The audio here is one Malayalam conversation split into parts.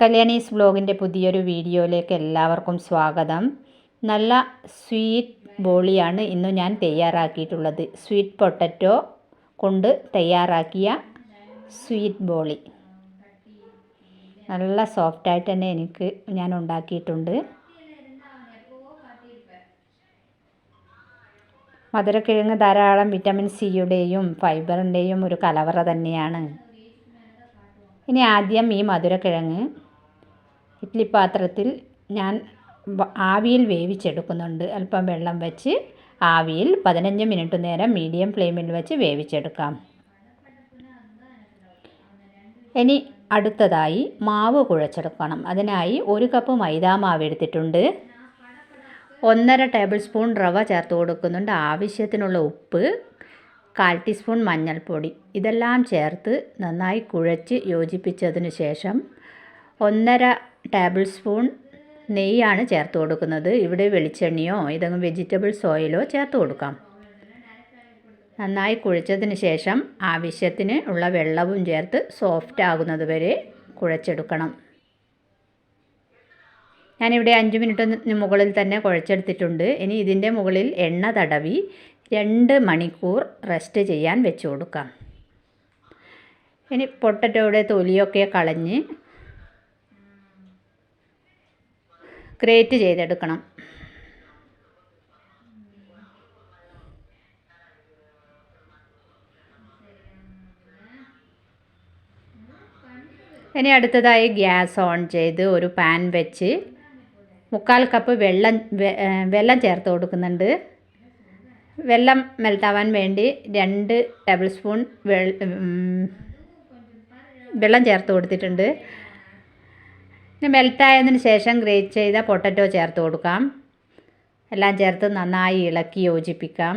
കല്യാണീസ് വ്ലോഗിന്റെ പുതിയൊരു വീഡിയോയിലേക്ക് എല്ലാവർക്കും സ്വാഗതം. നല്ല സ്വീറ്റ് ബോളിയാണ് ഇന്ന് ഞാൻ തയ്യാറാക്കിയിട്ടുള്ളത്. സ്വീറ്റ് പൊട്ടറ്റോ കൊണ്ട് തയ്യാറാക്കിയ സ്വീറ്റ് ബോളി. നല്ല സോഫ്റ്റായിട്ട് തന്നെ എനിക്ക് ഞാൻ ഉണ്ടാക്കിയിട്ടുണ്ട്. മധുരക്കിഴങ്ങ് ധാരാളം വിറ്റമിൻ സിയുടെയും ഫൈബറിന്റെയും ഒരു കലവറ തന്നെയാണ്. ഇനി ആദ്യം ഈ മധുരക്കിഴങ്ങ് ഇഡ്ഡലി പാത്രത്തിൽ ഞാൻ ആവിയിൽ വേവിച്ചെടുക്കുന്നുണ്ട്. അല്പം വെള്ളം വെച്ച് ആവിയിൽ പതിനഞ്ച് മിനിറ്റ് നേരം മീഡിയം ഫ്ലെയിമിൽ വെച്ച് വേവിച്ചെടുക്കാം. ഇനി അടുത്തതായി മാവ് കുഴച്ചെടുക്കണം. അതിനായി ഒരു കപ്പ് മൈദാ മാവ് എടുത്തിട്ടുണ്ട്. ഒന്നര ടേബിൾ സ്പൂൺ റവ ചേർത്ത് കൊടുക്കുന്നുണ്ട്. ആവശ്യത്തിനുള്ള ഉപ്പ് കാൽ ടീസ്പൂൺ മഞ്ഞൾപ്പൊടി. ഇതെല്ലാം ചേർത്ത് നന്നായി കുഴച്ച് യോജിപ്പിച്ചതിന് ശേഷം ഒന്നര ടേബിൾ സ്പൂൺ നെയ്യാണ് ചേർത്ത് കൊടുക്കുന്നത്. ഇവിടെ വെളിച്ചെണ്ണയോ ഏതെങ്കിലും വെജിറ്റബിൾസ് ഓയിലോ ചേർത്ത് കൊടുക്കാം. നന്നായി കുഴച്ചതിന് ശേഷം ആവശ്യത്തിന് ഉള്ള വെള്ളവും ചേർത്ത് സോഫ്റ്റ് ആകുന്നത് വരെ കുഴച്ചെടുക്കണം. ഞാനിവിടെ അഞ്ച് മിനിറ്റ് മുകളിൽ തന്നെ കുഴച്ചെടുത്തിട്ടുണ്ട്. ഇനി ഇതിന്റെ മുകളിൽ എണ്ണ തടവി രണ്ട് മണിക്കൂർ റെസ്റ്റ് ചെയ്യാൻ വെച്ച് കൊടുക്കാം. ഇനി പൊട്ടറ്റോയുടെ തൊലിയൊക്കെ കളഞ്ഞ് ഗ്രേറ്റ് ചെയ്തെടുക്കണം. ഇനി അടുത്തതായി ഗ്യാസ് ഓൺ ചെയ്ത് ഒരു പാൻ വെച്ച് മുക്കാൽ കപ്പ് വെള്ളം വെള്ളം ചേർത്ത് കൊടുക്കുന്നുണ്ട്. വെള്ളം മെൽട്ടാവാൻ വേണ്ടി രണ്ട് ടേബിൾ സ്പൂൺ വെള്ളം ചേർത്ത് കൊടുത്തിട്ടുണ്ട്. ഇനി മെൽറ്റായതിന് ശേഷം ഗ്രേറ്റ് ചെയ്ത പൊട്ടറ്റോ ചേർത്ത് കൊടുക്കാം. എല്ലാം ചേർത്ത് നന്നായി ഇളക്കി യോജിപ്പിക്കാം.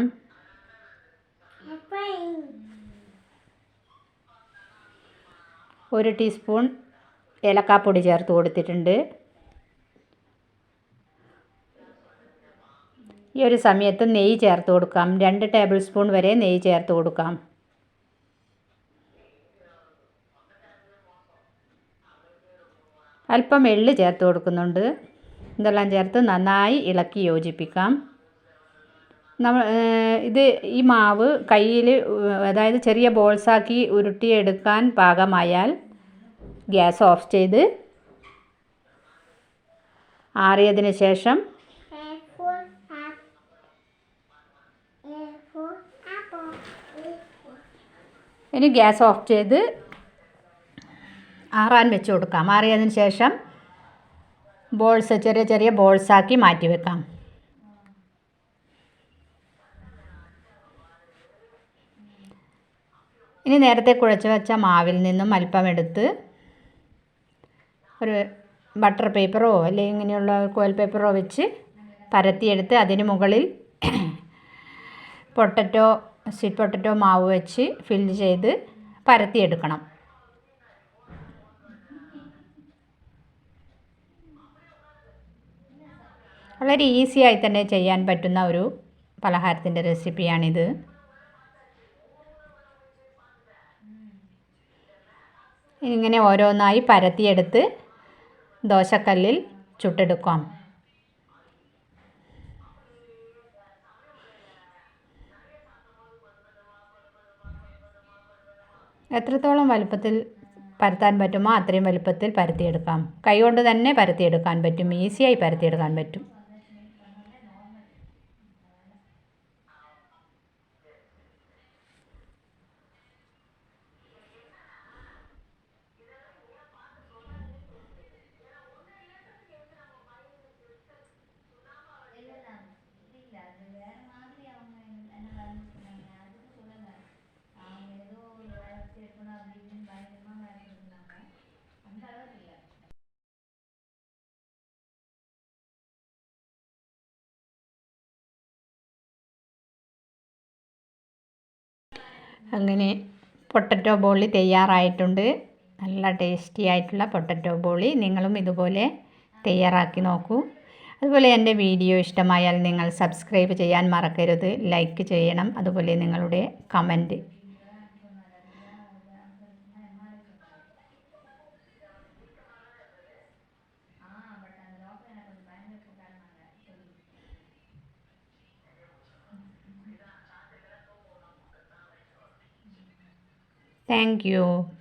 ഒരു ടീസ്പൂൺ ഏലക്കാപ്പൊടി ചേർത്ത് കൊടുത്തിട്ടുണ്ട്. ഈ ഒരു സമയത്ത് നെയ്യ് ചേർത്ത് കൊടുക്കാം. രണ്ട് ടേബിൾ സ്പൂൺ വരെ നെയ്യ് ചേർത്ത് കൊടുക്കാം. അല്പം എള്ള് ചേർത്ത് കൊടുക്കുന്നുണ്ട്. ഇതെല്ലാം ചേർത്ത് നന്നായി ഇളക്കി യോജിപ്പിക്കാം. നമ്മൾ ഇത് ഈ മാവ് കയ്യിൽ അതായത് ചെറിയ ബോൾസാക്കി ഉരുട്ടിയെടുക്കാൻ പാകമായാൽ ഗ്യാസ് ഓഫ് ചെയ്ത് ആറിയതിന് ശേഷം ഇനി ഗ്യാസ് ഓഫ് ചെയ്ത് ആറാൻ വെച്ച് കൊടുക്കാം. ആറിയതിന് ശേഷം ബോൾസ് ചെറിയ ചെറിയ ബോൾസാക്കി മാറ്റി വെക്കാം. ഇനി നേരത്തെ കുഴച്ച് വെച്ച മാവിൽ നിന്നും അല്പം എടുത്ത് ഒരു ബട്ടർ പേപ്പറോ അല്ലെങ്കിൽ ഇങ്ങനെയുള്ള കോയിൽ പേപ്പറോ വെച്ച് പരത്തിയെടുത്ത് അതിന് മുകളിൽ പൊട്ടറ്റോ സ്വീറ്റ് പൊട്ടറ്റോ മാവ് വെച്ച് ഫില്ല് ചെയ്ത് പരത്തിയെടുക്കണം. വളരെ ഈസിയായി തന്നെ ചെയ്യാൻ പറ്റുന്ന ഒരു പലഹാരത്തിന്റെ റെസിപ്പിയാണിത് ഇങ്ങനെ ഓരോന്നായി പരത്തിയെടുത്ത് ദോശക്കല്ലിൽ ചുട്ടെടുക്കാം. എത്രത്തോളം വലുപ്പത്തിൽ പരത്താൻ പറ്റുമോ അത്രയും വലുപ്പത്തിൽ പരത്തിയെടുക്കാം. കൈകൊണ്ട് തന്നെ പരത്തിയെടുക്കാൻ പറ്റും ഈസിയായി പരത്തിയെടുക്കാൻ പറ്റും. അങ്ങനെ പൊട്ടറ്റോ ബോളി തയ്യാറായിട്ടുണ്ട്. നല്ല ടേസ്റ്റി ആയിട്ടുള്ള പൊട്ടറ്റോ ബോളി നിങ്ങളും ഇതുപോലെ തയ്യാറാക്കി നോക്കൂ. അതുപോലെ എന്റെ വീഡിയോ ഇഷ്ടമായാൽ നിങ്ങൾ സബ്സ്ക്രൈബ് ചെയ്യാൻ മറക്കരുത്. ലൈക്ക് ചെയ്യണം. അതുപോലെ നിങ്ങളുടെ കമന്റ് Thank you.